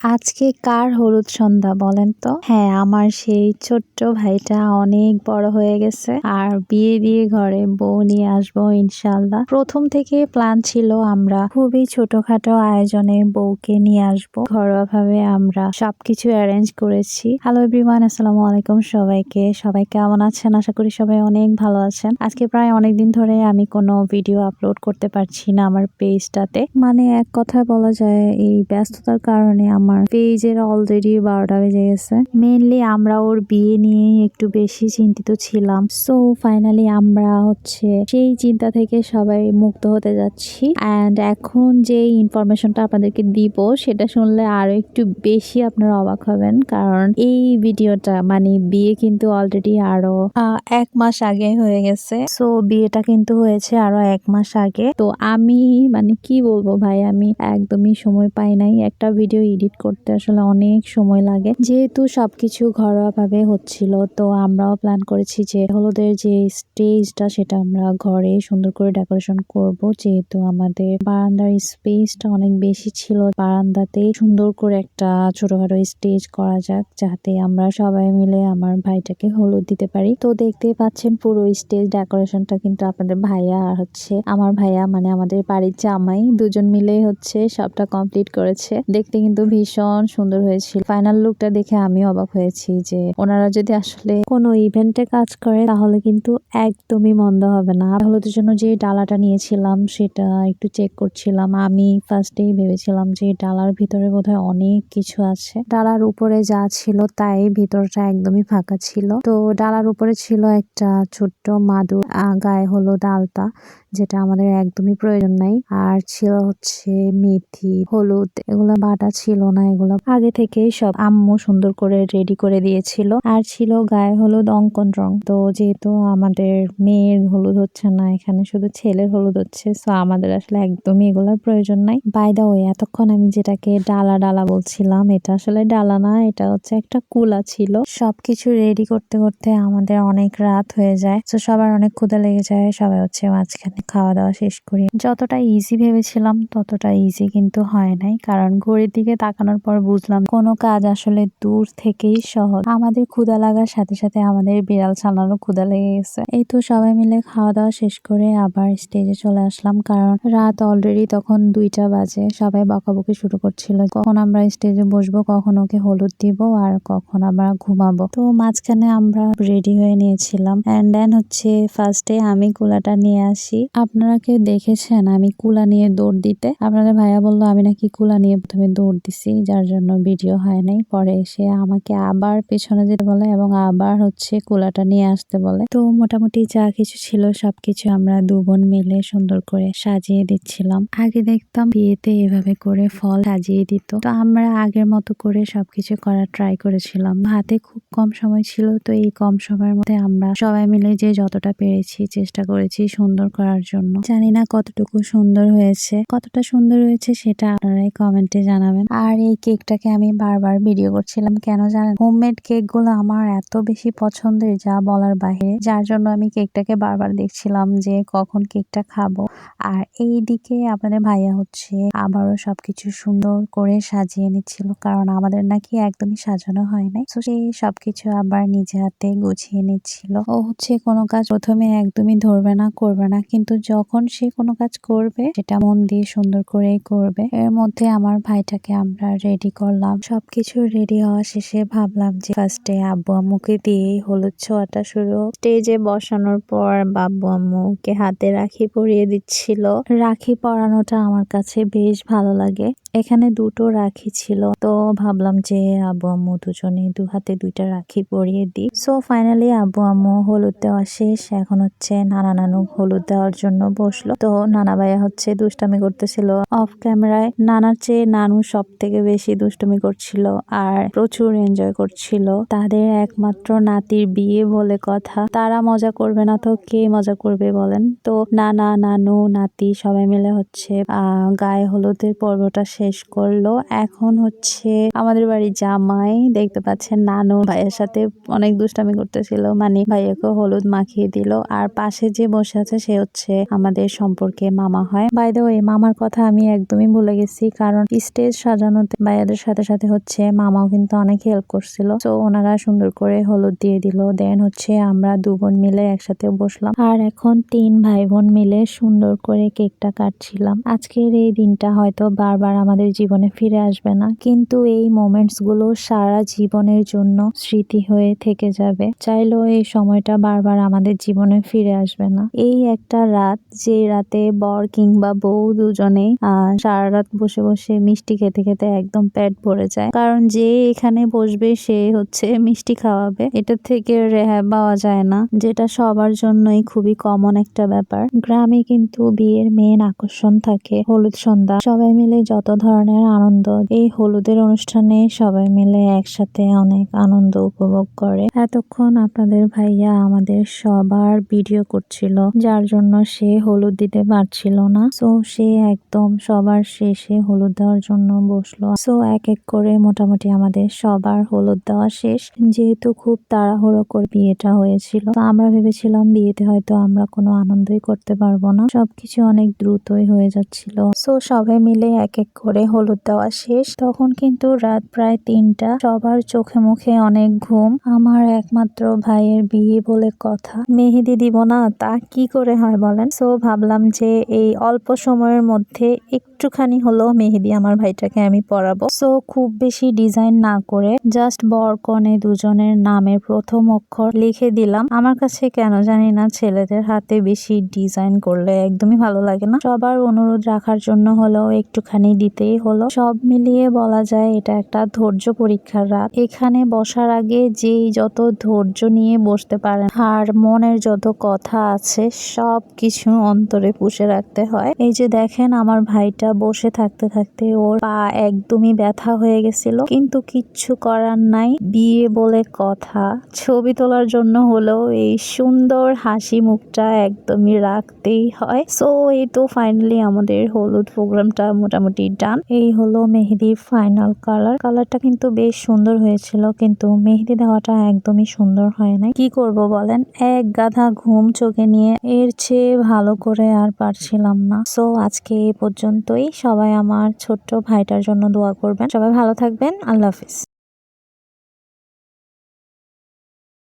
আজকে কার হলুদ সন্ধ্যা বলেন তো? হ্যাঁ আমার সেই ছোট্ট ভাইটা অনেক বড় হয়ে গেছে। আর বিয়ে দিয়ে ঘরে বউ নিয়ে আসব ইনশাল্লাহ প্রথম থেকে প্ল্যান ছিল আমরা খুবই ছোটখাটো আয়োজনে বউকে নিয়ে আসব। ঘরোয়া ভাবে আমরা সবকিছু অ্যারেঞ্জ করেছি। হ্যালো এভরিওয়ান আসসালামু আলাইকুম সবাইকে। সবাই কেমন আছেন? আশা করি সবাই অনেক ভালো আছেন। আজকে প্রায় অনেক দিন ধরে আমি কোনো ভিডিও আপলোড করতে পারছি না আমার পেজটাতে মানে এক কথায় বলা যায়, এই ব্যস্ততার কারণে আমার পেজের অলরেডি বারোটা বেজে গেছে। মেনলি আমরা ওর বিয়ে নিয়ে একটু বেশি চিন্তিত ছিলাম। সো ফাইনালি আমরা হচ্ছে সেই চিন্তা থেকে সবাই মুক্ত হতে যাচ্ছি। অ্যান্ড এখন যে ইনফরমেশনটা আপনাদেরকে দিব, সেটা শুনলে আরও একটু বেশি আপনারা অবাক হবেন। কারণ এই ভিডিওটা মানে বিয়ে কিন্তু অলরেডি আরও এক মাস আগে হয়ে গেছে। সো বিয়েটা কিন্তু হয়েছে আরও এক মাস আগে। তো আমি মানে কি বলব ভাই, আমি একদমই সময় পাই নাই। একটা ভিডিও এডিট করতে আসলে অনেক সময় লাগে। যেহেতু সবকিছু ঘরোয়া ভাবে হচ্ছিল, তো আমরাও প্ল্যান করেছি যে হলুদের যে স্টেজটা সেটা আমরা ঘরে সুন্দর করে ডেকোরেশন করব। যেহেতু আমাদের বারান্দার স্পেসটা অনেক বেশি ছিল, বারান্দাতে সুন্দর করে একটা ছোটখাটো স্টেজ করা যাক, যাতে আমরা সবাই মিলে আমার ভাইটাকে হলুদ দিতে পারি। তো দেখতেই পাচ্ছেন পুরো স্টেজ ডেকোরেশনটা কিন্তু আপনাদের ভাইয়া আর হচ্ছে আমার ভাইয়া মানে আমাদের বাড়ির জামাই, দুজন মিলে হচ্ছে সবটা কমপ্লিট করেছে। দেখতে কিন্তু ভীষণ সুন্দর হয়েছিল। ফাইনাল লুকটা দেখে আমি অবাক হয়েছি যে ওনারা যদি আসলে কোনো ইভেন্টে কাজ করে, তাহলে কিন্তু একদমই মন্দ হবে না। হলুদের জন্য যে ডালাটা নিয়েছিলাম, সেটা একটু চেক করছিলাম। আমি ফার্স্টেই ভেবেছিলাম যে ডালার ভিতরে বোধহয় অনেক কিছু আছে। ডালার উপরে যা ছিল, তাই ভিতরটা একদমই ফাঁকা ছিল। তো ডালার উপরে ছিল একটা ছোট্ট মাদুর গায়ে হলুদ আলতা, যেটা আমাদের একদমই প্রয়োজন নাই। আর ছিল হচ্ছে মেথি, হলুদ, এগুলো বাটা ছিল না। এগুলো আগে থেকেই সব আম্মু সুন্দর করে রেডি করে দিয়েছিল। আর ছিল গায়ে হলুদ অঙ্কন রং। তো যেহেতু আমাদের মেয়ের হলুদ হচ্ছে না, এখানে শুধু ছেলের হলুদ হচ্ছে সো আমাদের আসলে একদমই এগুলোর প্রয়োজন নাই। বাই দা ওয়ে এতক্ষণ আমি যেটাকে ডালা ডালা বলছিলাম, এটা আসলে ডালা না, এটা হচ্ছে একটা কুলা ছিল। সবকিছু রেডি করতে করতে আমাদের অনেক রাত হয়ে যায় তো সবার অনেক ক্ষুদা লেগে যায়, সবাই হচ্ছে মাঝখানে খাওয়া দাওয়া শেষ করি। যতটা ইজি ভেবেছিলাম, ততটা ইজি কিন্তু হয় নাই, কারণ ঘড়ির দিকে তাকানোর পর বুঝলাম কোনো কাজ আসলে দূর থেকেই সহজ। আমাদের ক্ষুদা লাগার সাথে সাথে আমাদের বিড়াল ছানারও ক্ষুদা লেগে গেছে। এই তো সবাই মিলে খাওয়া দাওয়া শেষ করে আবার স্টেজে চলে আসলাম, কারণ রাত অলরেডি তখন দুইটা বাজে। সবাই বকাবকি শুরু করছিল, কখন আমরা স্টেজে বসবো, কখন ওকে হলুদ দিব, আর কখন আমরা ঘুমাবো। তো মাঝখানে আমরা রেডি হয়ে নিয়েছিলাম। অ্যান্ড দেন হচ্ছে ফার্স্টে আমি কুলাটা নিয়ে আসি। আপনারা কেউ দেখেছেন আমি কুলা নিয়ে দৌড় দিতে? আপনাদের ভাইয়া বলল, আমি নাকি কুলা নিয়ে প্রথমে দৌড় দিছি। যার জন্য ভিডিও হয় নাই। পরে এসে আমাকে আবার পেছনে যেতে বলে এবং আবার হচ্ছে কুলাটা নিয়ে আসতে বলে। তো মোটামুটি যা কিছু ছিল সবকিছু আমরা দু বোন মিলে সুন্দর করে সাজিয়ে দিচ্ছিলাম। আগে দেখতাম বিয়েতে এভাবে করে ফল সাজিয়ে দিত। তো আমরা আগের মতো করে সবকিছু করার ট্রাই করেছিলাম। হাতে খুব কম সময় ছিল, তো এই কম সময়ের মধ্যে আমরা সবাই মিলে যে যতটা পেরেছি চেষ্টা করেছি সুন্দর করার জন্য। জানি না কতটুকু সুন্দর হয়েছে। কতটা সুন্দর হয়েছে সেটা আপনারাই কমেন্টে জানাবেন। আর এই কেকটাকে আমি বারবার ভিডিও করছিলাম। কেন জানেন? হোমমেড কেকগুলো আমার এত বেশি পছন্দের যা বলার বাইরে। যার জন্য আমি কেকটাকে বারবার দেখছিলাম যে কখন কেকটা খাব। আর এই দিকে আপনাদের ভাইয়া হচ্ছে আবারও সবকিছু সুন্দর করে সাজিয়ে নিচ্ছিল। কারণ আমাদের নাকি একদমই সাজানো হয় নাই। তো সে সবকিছু আবার নিজে হাতে গুছিয়ে নিচ্ছিল। ও হচ্ছে কোনো কাজ প্রথমে একদমই ধরবে না, করবে না। কিন্তু যখন সে কোনো কাজ করবে, সেটা মন দিয়ে সুন্দর করেই করবে। এর মধ্যে আমার ভাইটাকে আমরা রেডি করলাম। সবকিছু রেডি হওয়া শেষে ভাবলাম যে ফার্স্টে আব্বু আম্মুকে দিয়ে হলুদ ছোঁয়াটা শুরু। স্টেজে বসানোর পর বাব্বু আম্মুকে হাতে রাখি পরিয়ে দিচ্ছিল। রাখি পরানোটা আমার কাছে বেশ ভালো লাগে। এখানে দুটো রাখি ছিল। তো ভাবলাম যে আব্বু আম্মু দুজনে দু হাতে দুইটা রাখি পরিয়ে দিই। সো ফাইনালি আব্বু আম্মু হলুদ দেওয়া শেষ। এখন হচ্ছে নানা নানু হলুদ দেওয়ার জন্য বসল। তো নানা ভাইয়া হচ্ছে দুষ্টামি করতেছিল অফ ক্যামেরায় নানার চেয়ে নানু সব থেকে বেশি দুষ্টুমি করছিল আর প্রচুর এনজয় করছিল। তাদের একমাত্র নাতির বিয়ে বলে কথা। তারা মজা করবে না তো কে মজা করবে বলেন? তো নানা নানু, নাতি সবাই মিলে হচ্ছে গায়ে হলুদের পর্বটা শেষ করল। এখন হচ্ছে আমাদের বাড়ির জামাই, দেখতে পাচ্ছেন নানু ভাইয়ের সাথে অনেক দুষ্টামি করতেছিল। মানে ভাইয়াকে হলুদ মাখিয়ে দিল। আর পাশে যে বসে আছে সে হচ্ছে আমাদের সম্পর্কে মামা হয়। বাই দ্য ওয়ে মামার কথা আমি একদমই ভুলে গেছি, কারণ স্টেজ সাজানোর সাথে, ভাইয়াদের সাথে সাথে হচ্ছে মামাও কিন্তু অনেক হেল্প করছিল। তো ওনারা সুন্দর করে হলুদ দিয়ে দিল। দেন হচ্ছে আমরা দু বোন মিলে একসাথে বসলাম। আর এখন তিন ভাই বোন মিলে সুন্দর করে কেকটা কাটছিলাম। আজকের এই দিনটা হয়তো বারবার আমাদের জীবনে ফিরে আসবে না। কিন্তু এই মোমেন্টসগুলো সারা জীবনের জন্য স্মৃতি হয়ে থেকে যাবে। চাইলেও এই সময়টা বারবার আমাদের জীবনে ফিরে আসবে না। এই একটা রাত যে রাতে বর কিংবা বউ দুজনে সারা রাত বসে বসে মিষ্টি খেতে খেতে একদম পেট ভরে যায়। কারণ যে এখানে বসবে, সে হচ্ছে মিষ্টি খাওয়াবে। এটা থেকে রেহাই পাওয়া যায় না, যেটা সবার জন্যই খুবই কমন একটা ব্যাপার। গ্রামে কিন্তু বিয়ের মেন আকর্ষণ থাকে হলুদ সন্ধ্যা। সবাই মিলে যত ধরনের আনন্দ, এই হলুদের অনুষ্ঠানে সবাই মিলে একসাথে অনেক আনন্দ উপভোগ করে। এতক্ষণ আপনাদের ভাইয়া আমাদের সবার ভিডিও করছিল, যার জন্য সে হলুদ দিতে পারছিল না। সো সে একদম সবার শেষে হলুদ দেওয়ার জন্য বসল। সো এক এক করে মোটামুটি আমাদের সবার হলুদ দেওয়া শেষ। যেহেতু খুব তাড়াহুড়ো করে বিয়েটা হয়েছিল, তো আমরা ভেবেছিলাম বিয়েতে হয়তো আমরা কোনো আনন্দই করতে পারব না। সবকিছু অনেক দ্রুতই হয়ে যাচ্ছিল। সো সবাই মিলে এক এক করে হলুদ দেওয়া শেষ। তখন কিন্তু রাত প্রায় তিনটা। সবার চোখে মুখে অনেক ঘুম। আমার একমাত্র ভাইয়ের বিয়ে বলে কথা। মেহেদি দিব না, তা কি করে হয় বলেন? সো ভাবলাম যে এই অল্প সময়ের মধ্যে একটুখানি হলো মেহেদি আমার ভাইটাকে আমি পরাবো সো খুব বেশি ডিজাইন না করে জাস্ট বর কনে দুজনের নামের প্রথম অক্ষর লিখে দিলাম। আমার কাছে কেন জানি না ছেলেদের হাতে বেশি ডিজাইন করলে একদমই ভালো লাগে না। সবার অনুরোধ রাখার জন্য হলেও একটুখানি দিতেই হলো। সব মিলিয়ে বলা যায় এটা একটা ধৈর্য পরীক্ষার রাত। এখানে বসার আগে যেই যত ধৈর্য নিয়ে বসতে পারেন, আর মনের যত কথা আছে, সব কিছু অন্তরে পুষে রাখতে হয়। এই যে দেখেন, আমার ভাইটা বসে থাকতে থাকতে ওর পা একদমই ব্যথা হয়ে গেছিল। কিন্তু কিচ্ছু করার নাই। বিয়ে বলে কথা। ছবি তোলার জন্য হলেও এই সুন্দর হাসি মুখটা একদমই রাখতেই হয়। সো এই তো ফাইনালি আমাদের হলুদ প্রোগ্রামটা মোটামুটি ডান এই হলো মেহেদির ফাইনাল কালার কালারটা কিন্তু বেশ সুন্দর হয়েছিল, কিন্তু মেহেদি দেওয়াটা একদমই সুন্দর হয় নাই। কি করব বলেন? এক গাধা ঘুম চোখে নিয়ে এর চেয়ে ভালো করে আর পারছিলাম না। সো আজকে এই পর্যন্তই। সবাই আমার ছোট্ট ভাইটার জন্য দোয়া করবেন। সবাই ভালো থাকবেন। আল্লাহ হাফিজ।